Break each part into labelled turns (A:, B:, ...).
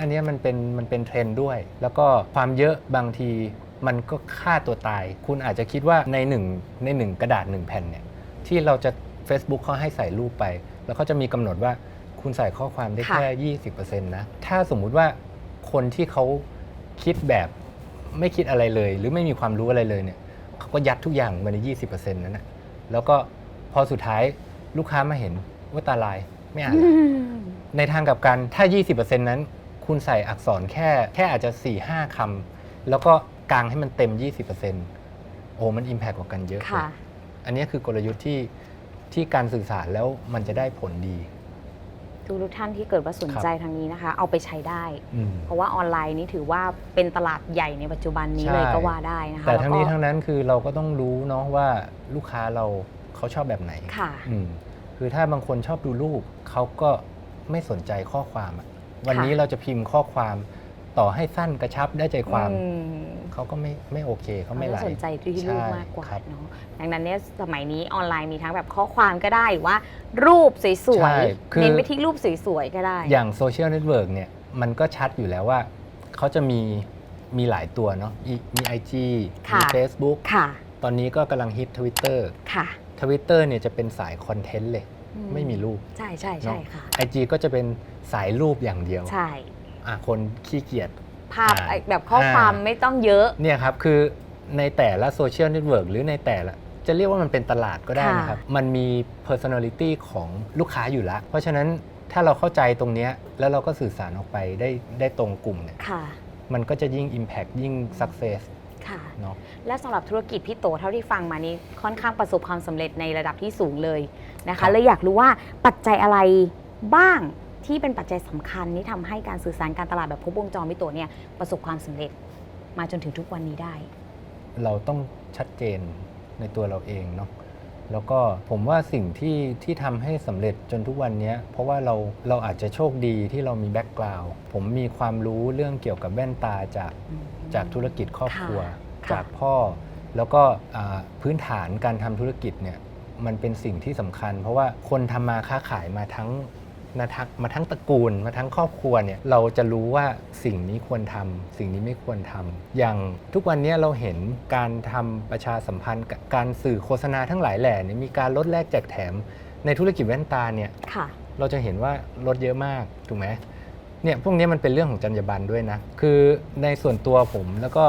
A: อันเนี้ยมันเป็นมันเป็นเทรนด์ด้วย แล้วก็ความเยอะบางทีมันก็ฆ่าตัวตาย คุณอาจจะคิดว่าในหนึ่งในหนึ่งกระดาษหนึ่งแผ่นเนี่ยที่เราจะ Facebook เขาให้ใส่รูปไป แล้วเขาจะมีกำหนดว่าคุณใส่ข้อความได้
B: ค่ะ
A: แค่ 20%นะ ถ้าสมมุติว่าคนที่เขาคิดแบบไม่คิดอะไรเลย หรือไม่มีความรู้อะไรเลยเนี่ยเขาก็ยัดทุกอย่างมาใน 20%นั้นนะแล้วก็พอสุดท้ายลูกค้ามาเห็นว่าตาลายไม่อ่านละในทางกลับกันถ้า 20%นั้น คุณใส่อักษรแค่แค่อาจจะ4 5คำแล้วก็กางให้มันเต็ม 20%โอ้มันอิมแพกกว่ากันเยอะเลย
B: ค่ะ
A: อันนี้คือกลยุทธ์ที่ที่การสื่อสารแล้วมันจะได้ผลดี
B: ทุกทุกท่านที่เกิดว่าสนใจทางนี้นะคะ เอาไปใช้ได้
A: อืม
B: เพราะว่าออนไลน์นี่ถือว่าเป็นตลาดใหญ่ในปัจจุบันนี้
A: ใช่
B: เลยก็ว่าได้นะคะ
A: แต่ทั้งนี้
B: ล้วก็
A: ทั้งนั้นคือเราก็ต้องรู้เนาะว่าลูกค้าเราเขาชอบแบบไหน
B: ค่ะ
A: อืมคือถ้าบางคนชอบดูรูปเขาก็ไม่สนใจข้อความอะ วันนี้เราจะพิมพ์ข้อความต่อให้สั้นกระชับได้ใจความ
B: อืม
A: เขาก็ไม่ไม่โอเคเขา
B: เขา
A: ไม่
B: ไม่
A: ไลค์
B: สนใจที่รูปมากกว่า
A: ใช่ครับ
B: เนาะดังนั้นเนี่ยสมัยนี้ออนไลน์มีทั้งแบบข้อความก็ได้หรือว่า รูปสว
A: ใช่
B: ย
A: คือ
B: ๆเน้นไปที่รูปสวยๆก็ได้
A: อย่างโซเชียลเน็ตเวิร์กเนี่ยมันก็ชัดอยู่แล้วว่า เขาจะมีมีหลายตัวเนาะมีมี IG มี
B: ค่ะ
A: Facebook
B: ค่ะ
A: ตอนนี้ก็กำลังฮิต Twitter
B: ค่ะ
A: Twitter เนี่ยจะเป็นสายคอนเทนต์เลย ไม่มีรูป
B: ใช่ใช่
A: เน
B: ใช่
A: อะ
B: ค่ะ
A: IG ก็จะเป็นสายรูปอย่างเดียว
B: ใช่
A: อะคนขี้เกียจ
B: ภาพ
A: อ่า
B: ไอ้แบบข้อความ
A: อ่า
B: ไม่ต้องเยอะ
A: เนี่ยครับคือในแต่ละโซเชียลเน็ตเวิร์กหรือในแต่ละจะเรียกว่ามันเป็นตลาดก็ได้นะครับ มันมี personality ของลูกค้าอยู่แล้ว เพราะฉะนั้นถ้าเราเข้าใจตรงเนี้ยแล้วเราก็สื่อสารออกไปได้ได้ตรงกลุ่มเนี่ย
B: ค่ะ
A: มันก็จะยิ่ง Impact ยิ่ง Success
B: ค่ะ
A: เนาะ
B: และสำหรับธุรกิจพี่โตเท่าที่ฟังมานี้ค่อนข้างประสบความสำเร็จในระดับที่สูงเลยนะ
A: ครั
B: คะ
A: บ
B: เลยอยากรู้ว่าปัจจัยอะไรบ้างที่เป็นปัจจัยสำคัญที่ทำให้การสื่อสารการตลาดแบบครบวงจรพี่โตเนี่ยประสบความสำเร็จมาจนถึงทุกวันนี้ได้
A: เราต้องชัดเจนในตัวเราเองเนาะ แล้วก็ผมว่าสิ่งที่ที่ทำให้สำเร็จจนทุกวันเนี้ยเพราะว่าเราเราอาจจะโชคดีที่เรามีแบ็กกราวด์ผมมีความรู้เรื่องเกี่ยวกับแว่นตาจากจากธุรกิจครอบครัว
B: ค่ะ
A: จากพ่อ แล้วก็อ่าพื้นฐานการทำธุรกิจเนี่ยมันเป็นสิ่งที่สำคัญ เพราะว่าคนทำมาค้าขายมาทั้ง นะทักมาทั้งตระกูล มาทั้งครอบครัวเนี่ยเราจะรู้ว่าสิ่งนี้ควรทำสิ่งนี้ไม่ควรทำอย่างทุกวันนี้เราเห็นการทำประชาสัมพันธ์กับการสื่อโฆษณาทั้งหลายแหล่เนี่ยมีการลดแลกแจกแถม ในธุรกิจแว่นตาเนี่ย
B: ค่ะ
A: เราจะเห็นว่าลดเยอะมากถูกไหมเนี่ยพวกนี้มันเป็นเรื่องของจรรยาบรรณด้วยนะ คือในส่วนตัวผมแล้วก็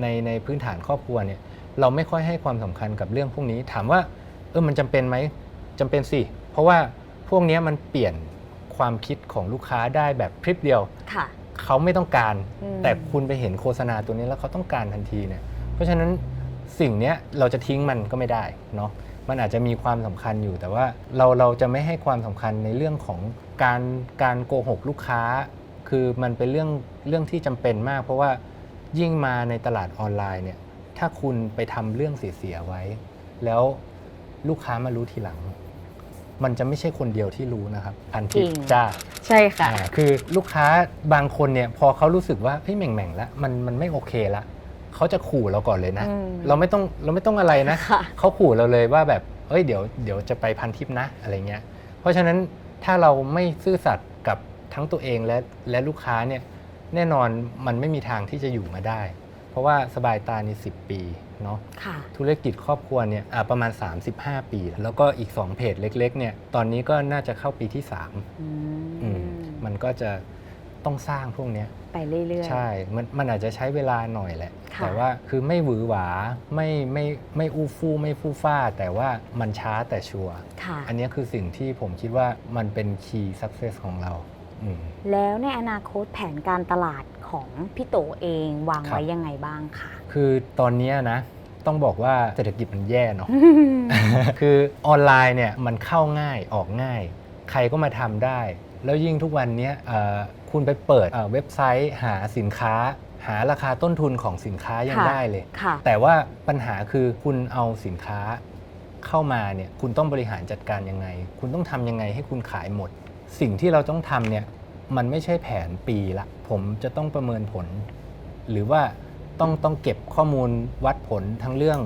A: ในในพื้นฐานครอบครัวเนี่ยเราไม่ค่อยให้ความสำคัญกับเรื่องพวกนี้ ถามว่าเออมันจำเป็นไหมจำเป็นสิ เพราะว่าพวกนี้มันเปลี่ยน ความคิดของลูกค้าได้แบบพริบเดียว
B: ค่ะ
A: เขาไม่ต้องการ
B: อืม
A: แต่คุณไปเห็นโฆษณาตัวนี้แล้วเขาต้องการทันทีเนี่ย เพราะฉะนั้นสิ่งเนี้ยเราจะทิ้งมันก็ไม่ได้เนาะ มันอาจจะมีความสำคัญอยู่ แต่ว่าเราเราจะไม่ให้ความสำคัญในเรื่องของการการโกหกลูกค้า คือมันเป็นเรื่องเรื่องที่จำเป็นมาก เพราะว่ายิ่งมาในตลาดออนไลน์เนี่ย ถ้าคุณไปทำเรื่องเสียๆไว้ แล้วลูกค้ามารู้ทีหลัง มันจะไม่ใช่คนเดียวที่รู้นะครับพันทิป
B: จริง
A: จ้า
B: ใช่ค่ะ
A: อ่าคือลูกค้าบางคนเนี่ยพอเขารู้สึกว่าเฮ้ยแหม่งๆแล้วมันมันไม่โอเคละเขาจะขู่เราก่อนเลยนะ
B: อืม
A: เราไม่ต้องเราไม่ต้องอะไรนะ
B: ค่ะ
A: เขาขู่เราเลยว่าแบบเอ้ยเดี๋ยวเดี๋ยวจะไปพันทิปนะอะไรเงี้ยเพราะฉะนั้นถ้าเราไม่ซื่อสัตย์กับทั้งตัวเองและและลูกค้าเนี่ยแน่นอนมันไม่มีทางที่จะอยู่มาได้ เพราะว่าสบายตานี่10 ปีเนาะ
B: ค่ะ
A: ธุรกิจครอบครัวเนี่ยอ่าประมาณ 35 ปี แล้วก็อีก 2 เพจเล็กๆเนี่ยตอนนี้ก็น่าจะเข้าปีที่ 3
B: อื
A: อืม
B: ม
A: มันก็จะต้องสร้างพวกเนี้ย
B: ไปเรื่อยๆ
A: ใช่ มันมันอาจจะใช้เวลาหน่อยแหละ
B: ค่ะ
A: แต่ว่าคือไม่หวือหวา ไม่ไม่ไม่อู้ฟู่ไม่ฟู่ฟ้า แต่ว่ามันช้าแต่ชัวร์
B: ค่ะ
A: อันนี้คือสิ่งที่ผมคิดว่ามันเป็น key success ของเราอืม
B: แล้วในอนาคตแผนการตลาด ของพี่โตเองวาง
A: ครับ
B: ไว้ยังไงบ้างคะ
A: คือตอนเนี้ยนะต้องบอกว่าเศรษฐกิจมันแย่เนาะคือออนไลน์เนี่ยมันเข้าง่ายออกง่าย ใครก็มาทำได้ แล้วยิ่งทุกวันเนี้ยเอ่อคุณไปเปิดเอ่อเว็บไซต์หาสินค้า หาราคาต้นทุนของสินค้ายัง
B: ค่ะ
A: ได้เลย
B: ค่ะ
A: แต่ว่าปัญหาคือคุณเอาสินค้าเข้ามาเนี่ยคุณต้องบริหารจัดการยังไง คุณต้องทำยังไงให้คุณขายหมด สิ่งที่เราต้องทำเนี่ยมันไม่ใช่แผนปีละ ผมจะต้องประเมินผล หรือว่าต้องต้องเก็บข้อมูลวัดผลทั้งเรื่อง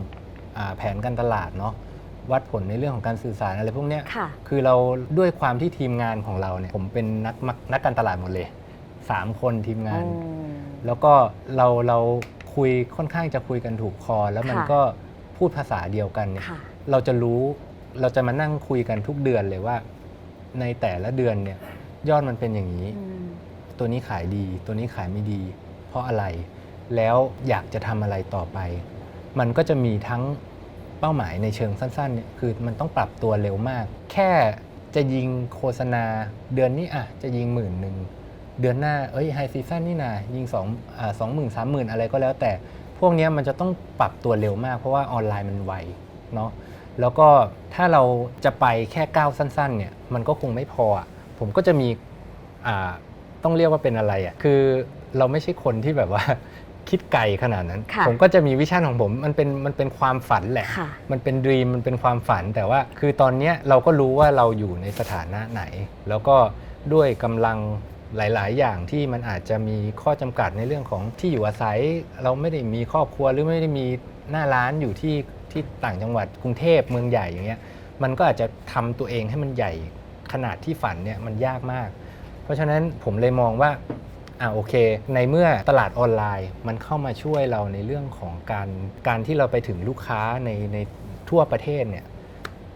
A: อาแผนการตลาดเนาะวัดผลในเรื่องของการสื่อสารอะไรพวกเนี้ย
B: ค่ะ
A: คือเราด้วยความที่ทีมงานของเราเนี่ยผมเป็นนักมักนักการตลาดหมดเลย 3 คนทีมงาน
B: อืม
A: แล้วก็เราเราคุยค่อนข้างจะคุยกันถูกคอ แล้วมัน
B: ค่ะ
A: ก็พูดภาษาเดียวกันเนี่ย
B: ค่ะ
A: เราจะรู้เราจะมานั่งคุยกันทุกเดือนเลยว่า ในแต่ละเดือนเนี่ยยอดมันเป็นอย่างนี้
B: อืม
A: ตัวนี้ขายดี ตัวนี้ขายไม่ดี เพราะอะไร แล้วอยากจะทำอะไรต่อไป มันก็จะมีทั้งเป้าหมายในเชิงสั้นๆเนี่ยคือมันต้องปรับตัวเร็วมาก แค่จะยิงโฆษณาเดือนนี้อะจะยิงหมื่นหนึ่งเดือนหน้าเอ้ยไฮซีซั่นนี่นายิงสองอ่าสองหมื่นสามหมื่นอะไรก็แล้วแต่ พวกนี้มันจะต้องปรับตัวเร็วมาก เพราะว่าออนไลน์มันไวเนาะแล้วก็ถ้าเราจะไปแค่ก้าวสั้นๆเนี่ยมันก็คงไม่พอ ผมก็จะมีอ่า ต้องเรียกว่าเป็นอะไรอะ่ะคือเราไม่ใช่คนที่แบบว่า คิดไกลขนาดนั้น
B: ค่ะ
A: ผมก็จะมีวิชั่นของผมมันเป็นมันเป็นความฝันแหละ
B: ค่ะ
A: มันเป็นด e ีมมันเป็นความฝันแต่ว่า คือตอนเนี้ยเราก็รู้ว่าเราอยู่ในสถานะไหน แล้วก็ด้วยกำลังหลาย ๆ อย่างที่มันอาจจะมีข้อจำกัดในเรื่องของที่อยู่อาศัย เราไม่ได้มีครอบครัวหรือไม่ได้มีหน้าร้านอยู่ที่ที่ต่างจังหวัดกรุงเทพเมืองใหญ่อย่างเงี้ย มันก็อาจจะทำตัวเองให้มันใหญ่ขนาดที่ฝันเนี่ยมันยากมาก เพราะฉะนั้นผมเลยมองว่าอ่าโอเค ในเมื่อตลาดออนไลน์มันเข้ามาช่วยเราในเรื่องของการการที่เราไปถึงลูกค้าในในทั่วประเทศเนี่ย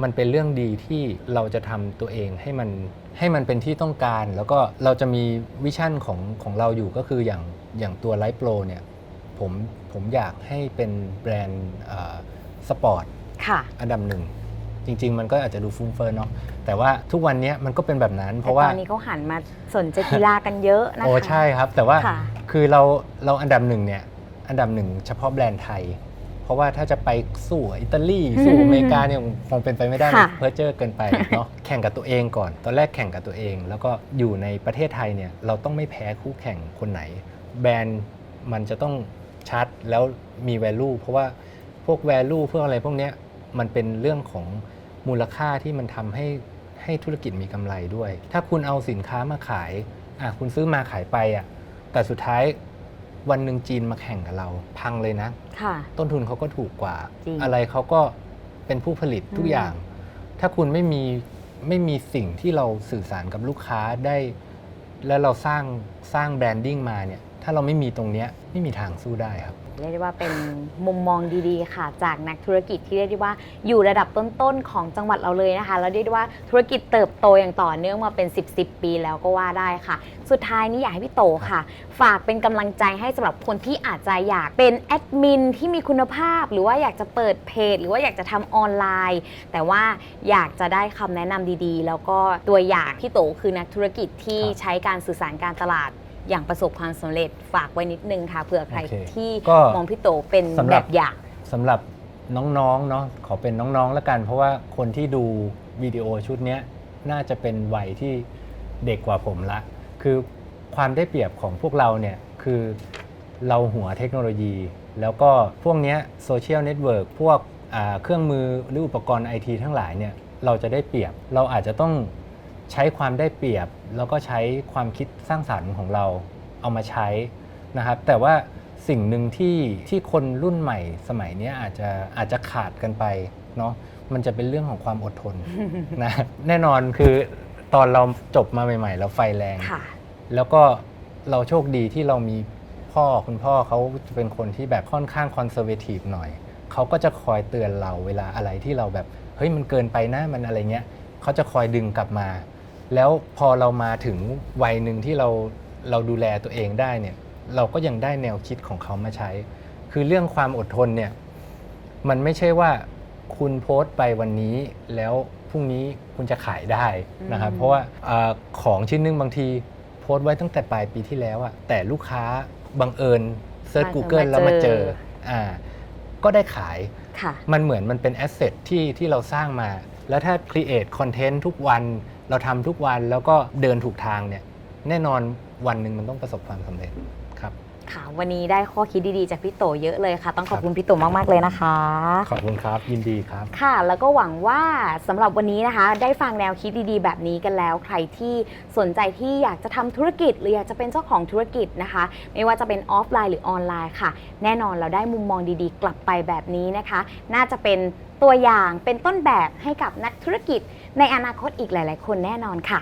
A: มันเป็นเรื่องดีที่เราจะทำตัวเองให้มันให้มันเป็นที่ต้องการ แล้วก็เราจะมีวิชั่นของของเราอยู่ก็คืออย่างอย่างตัวไลฟ์โปรเนี่ยผมผมอยากให้เป็นแบรนด์สปอร์ต
B: ค่ะ
A: อันดับหนึ่ง จริง ๆ มันก็อาจจะดูฟุ้งเฟ้อเนาะแต่ว่าทุกวันเนี้ยมันก็เป็นแบบนั้น เพ
B: แต่
A: ราะว่า
B: ตอนนี้เขาหันมาสนใจกีฬากันเยอะนะคะ
A: โอ้ใช่ครับ แต่ว่า
B: ค่ะ
A: คือเราเราอันดับหนึ่งเนี่ยอันดับหนึ่งเฉพาะแบรนด์ไทย เพราะว่าถ้าจะไปสู้อิตาลีสู้อเมริกาเนี่ยคงเป็นไปไม่ได้
B: ค่ะ
A: เพอร์เจอร์เกินไปเนาะแข่งกับตัวเองก่อน ตอนแรกแข่งกับตัวเอง แล้วก็อยู่ในประเทศไทยเนี่ยเราต้องไม่แพ้คู่แข่งคนไหน แบรนด์มันจะต้องชัดแล้วมี value เพราะว่าพวก value พวกอะไรพวกเนี้ย มันเป็นเรื่องของมูลค่าที่มันทำให้ให้ธุรกิจมีกำไรด้วย ถ้าคุณเอาสินค้ามาขายอะคุณซื้อมาขายไปอะแต่สุดท้ายวันหนึ่งจีนมาแข่งกับเรา พังเลยนะ
B: ค่ะ
A: ต้นทุนเขาก็ถูกกว่า
B: จริง
A: อะไรเขาก็เป็นผู้ผลิตทุก
B: อืม
A: อย่าง ถ้าคุณไม่มีไม่มีสิ่งที่เราสื่อสารกับลูกค้าได้ แล้วเราสร้างสร้างแบรนดิ้งมาเนี่ย ถ้าเราไม่มีตรงเนี้ยไม่มีทางสู้ได้ครับ
B: เรียกได้ว่าเป็นมุมมองดีๆ ค่ะ จากนักธุรกิจที่เรียกได้ว่าอยู่ระดับต้นๆของจังหวัดเราเลยนะคะ แล้วเรียกได้ว่าธุรกิจเติบโตอย่างต่อเนื่องมาเป็น 10 10ปีแล้วก็ว่าได้ค่ะ สุดท้ายนี้อยากให้พี่โตค่ะ ฝากเป็นกำลังใจให้สำหรับคนที่อาจจะอยากเป็นแอดมินที่มีคุณภาพ หรือว่าอยากจะเปิดเพจ หรือว่าอยากจะทำออนไลน์ แต่ว่าอยากจะได้คำแนะนำดีๆ แล้วก็ตัวอย่างพี่โตคือนักธุรกิจที่ใช้การสื่อสารการตลาด อย่างประสบความสำเร็จฝากไว้นิดนึงค่ะเผื่อใคร
A: โอเค
B: ที่
A: ก็
B: มองพี่โตเป็น
A: สำห
B: แบ
A: รับ
B: บอย่าง
A: สำหรับน้องๆเนาะขอเป็นน้องๆแล้วกัน เพราะว่าคนที่ดูวิดีโอชุดเนี้ยน่าจะเป็นวัยที่เด็กกว่าผมละ คือความได้เปรียบของพวกเราเนี่ยคือเราหัวเทคโนโลยี แล้วก็พวกเนี้โซเชียลเน็ตเวิร์กพวกอ่าเครื่องมือหรืออุปกรณ์ไอทีทั้งหลายเนี่ยเราจะได้เปรียบเราอาจจะต้อง ใช้ความได้เปรียบ แล้วก็ใช้ความคิดสร้างสรรค์ของเราเอามาใช้นะครับ แต่ว่าสิ่งหนึ่งที่ที่คนรุ่นใหม่สมัยเนี้ยอาจจะอาจจะขาดกันไปเนาะมันจะเป็นเรื่องของความอดทนนะแน่นอนคือตอนเราจบมาใหม่ ๆ เราไฟแรง
B: ค่ะ
A: แล้วก็เราโชคดีที่เรามีพ่อคุณพ่อเขาจะเป็นคนที่แบบค่อนข้างคอนเซอร์เวทีฟหน่อย เขาก็จะคอยเตือนเราเวลาอะไรที่เราแบบ เฮ้ยมันเกินไปนะมันอะไรเงี้ยเขาจะคอยดึงกลับมา แล้วพอเรามาถึงวัยหนึ่งที่เราเราดูแลตัวเองได้เนี่ย เราก็ยังได้แนวคิดของเขามาใช้ คือเรื่องความอดทนเนี่ย มันไม่ใช่ว่าคุณโพสต์ไปวันนี้แล้วพรุ่งนี้คุณจะขายได้นะครับ
B: อืม
A: เพราะว่าอาของชิ้นหนึงบางทีโพสต์ไว้ตั้งแต่ปลายปีที่แล้วอะแต่ลูกค้าบังเอิญเซิร์ช Google แล้วมาเจออ่าก็ได้ขาย
B: ค่ะ
A: มันเหมือนมันเป็นแอสเซทที่ที่เราสร้างมา แล้วถ้า create content ทุกวัน เราทำทุกวันแล้วก็เดินถูกทางเนี่ยแน่นอนวันหนึ่งมันต้องประสบความสำเร็จครับ
B: ค่ะวันนี้ได้ข้อคิดดีๆจากพี่โตเยอะเลยค่ะ ต้องขอบ
A: ครับ
B: คุณพี่โตมากๆเลยนะคะ
A: ขอบคุณครับยินดีครับ
B: ค่ะ แล้วก็หวังว่าสำหรับวันนี้นะคะ ได้ฟังแนวคิดดีๆ แบบนี้กันแล้ว ใครที่สนใจที่อยากจะทำธุรกิจ หรืออยากจะเป็นเจ้าของธุรกิจนะคะ ไม่ว่าจะเป็นออฟไลน์หรือออนไลน์ค่ะ แน่นอนเราได้มุมมองดีๆ กลับไปแบบนี้นะคะ น่าจะเป็น ตัวอย่างเป็นต้นแบบให้กับนักธุรกิจในอนาคตอีกหลาย ๆ คนแน่นอนค่ะ